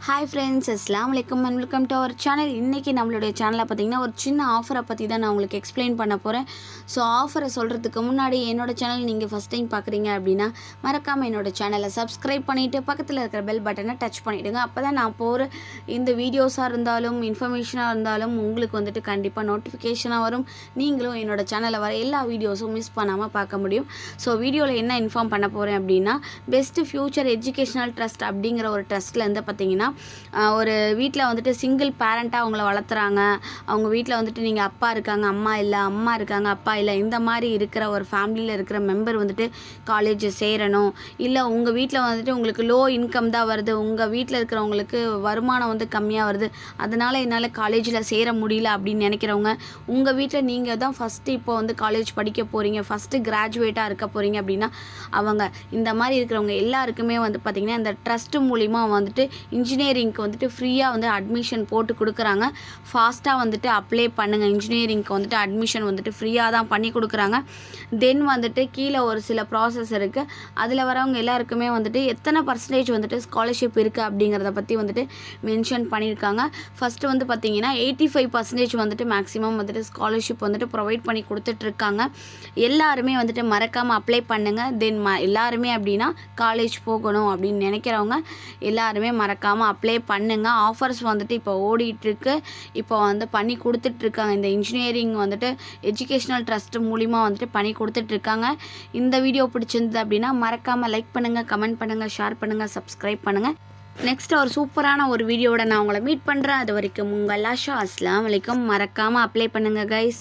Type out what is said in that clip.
Hi friends அஸ்லாம் வலைக்கம் and welcome to our channel இன்றைக்கி நம்மளுடைய சேனலில் பார்த்தீங்கன்னா ஒரு சின்ன ஆஃபரை பற்றி தான் நான் உங்களுக்கு எக்ஸ்பிளைன் பண்ண போகிறேன் ஸோ ஆஃபரை சொல்கிறதுக்கு முன்னாடி என்னோட சேனல் நீங்கள் ஃபஸ்ட் டைம் பார்க்குறீங்க அப்படின்னா மறக்காமல் என்னோட சேனலை சப்ஸ்கிரைப் பண்ணிவிட்டு பக்கத்தில் இருக்கிற பெல் பட்டனை டச் பண்ணிவிடுங்க அப்போ தான் நான் போகிற இந்த வீடியோஸாக இருந்தாலும் இன்ஃபர்மேஷனாக இருந்தாலும் உங்களுக்கு வந்துட்டு கண்டிப்பாக நோட்டிஃபிகேஷனாக வரும். நீங்களும் என்னோடய சேனலில் வர எல்லா வீடியோஸும் மிஸ் பண்ணாமல் பார்க்க முடியும். ஸோ வீடியோவில் என்ன இன்ஃபார்ம் பண்ண போகிறேன் அப்படின்னா பெஸ்ட்டு ஃப்யூச்சர் எஜுகேஷனல் ட்ரஸ்ட் அப்படிங்கிற ஒரு ட்ரஸ்ட்லேருந்து பார்த்தீங்கன்னா ஒரு வீட்டில் வந்துட்டு சிங்கிள் பேரண்ட்டாக அவங்கள வளர்த்துறாங்க. அவங்க வீட்டில் வந்துட்டு நீங்கள் அப்பா இருக்காங்க அம்மா இல்லை அம்மா இருக்காங்க அப்பா இல்லை இந்த மாதிரி இருக்கிற ஒரு ஃபேமிலியில் இருக்கிற மெம்பர் வந்துட்டு காலேஜ் சேரணும். இல்லை உங்கள் வீட்டில் வந்துட்டு உங்களுக்கு லோ இன்கம் தான் வருது உங்கள் வீட்டில் இருக்கிறவங்களுக்கு வருமானம் வந்து கம்மியாக வருது அதனால் என்னால் காலேஜில் சேர முடியல அப்படின்னு நினைக்கிறவங்க உங்கள் வீட்டில் நீங்கள் தான் ஃபஸ்ட்டு இப்போ வந்து காலேஜ் படிக்க போகிறீங்க ஃபஸ்ட்டு கிராஜுவேட்டாக இருக்க போகிறீங்க அப்படின்னா அவங்க இந்த மாதிரி இருக்கிறவங்க எல்லாருக்குமே வந்து பார்த்திங்கன்னா இந்த ட்ரஸ்ட்டு மூலிமா வந்துட்டு இன்ஜினியர் இன்ஜினியரிங்க்கு வந்துட்டு ஃப்ரீயாக வந்து அட்மிஷன் போட்டு கொடுக்குறாங்க. ஃபாஸ்ட்டாக வந்துட்டு அப்ளை பண்ணுங்கள் இன்ஜினியரிங்க்கு வந்துட்டு அட்மிஷன் வந்துட்டு ஃப்ரீயாக தான் பண்ணி கொடுக்குறாங்க. தென் வந்துட்டு கீழே ஒரு சில ப்ராசஸ் இருக்குது அதில் வரவங்க எல்லாருக்குமே வந்துட்டு எத்தனை பர்சன்டேஜ் வந்துட்டு ஸ்காலர்ஷிப் இருக்குது அப்படிங்கிறத பற்றி வந்துட்டு மென்ஷன் பண்ணியிருக்காங்க. ஃபஸ்ட்டு வந்து பார்த்தீங்கன்னா எயிட்டி ஃபைவ் பர்சன்டேஜ் வந்துட்டு மேக்ஸிமம் வந்துட்டு ஸ்காலர்ஷிப் வந்துட்டு ப்ரொவைட் பண்ணி கொடுத்துட்ருக்காங்க. எல்லாருமே வந்துட்டு மறக்காமல் அப்ளை பண்ணுங்கள் தென் ம எல்லாருமே அப்படின்னா காலேஜ் போகணும் அப்படின்னு நினைக்கிறவங்க எல்லாருமே மறக்காமல் அப்ளை பண்ணுங்கள் ஆஃபர்ஸ் வந்துட்டு இப்போ ஓடிட்டுருக்கு. இப்போ வந்து பண்ணி கொடுத்துட்ருக்காங்க இந்த இன்ஜினியரிங் வந்துட்டு எஜுகேஷ்னல் ட்ரஸ்ட் மூலிமா வந்துட்டு பண்ணி கொடுத்துட்ருக்காங்க இந்த வீடியோ பிடிச்சிருந்தது அப்படின்னா மறக்காமல் லைக் பண்ணுங்கள் கமெண்ட் பண்ணுங்கள் ஷேர் பண்ணுங்கள் சப்ஸ்கிரைப் பண்ணுங்கள் நெக்ஸ்ட் ஒரு சூப்பரான ஒரு வீடியோட நான் உங்களை மீட் பண்ணுறேன் அது வரைக்கும் உங்கள் லாஷா அஸ்லாம் வலைக்கும் மறக்காமல் அப்ளை பண்ணுங்கள் கைஸ்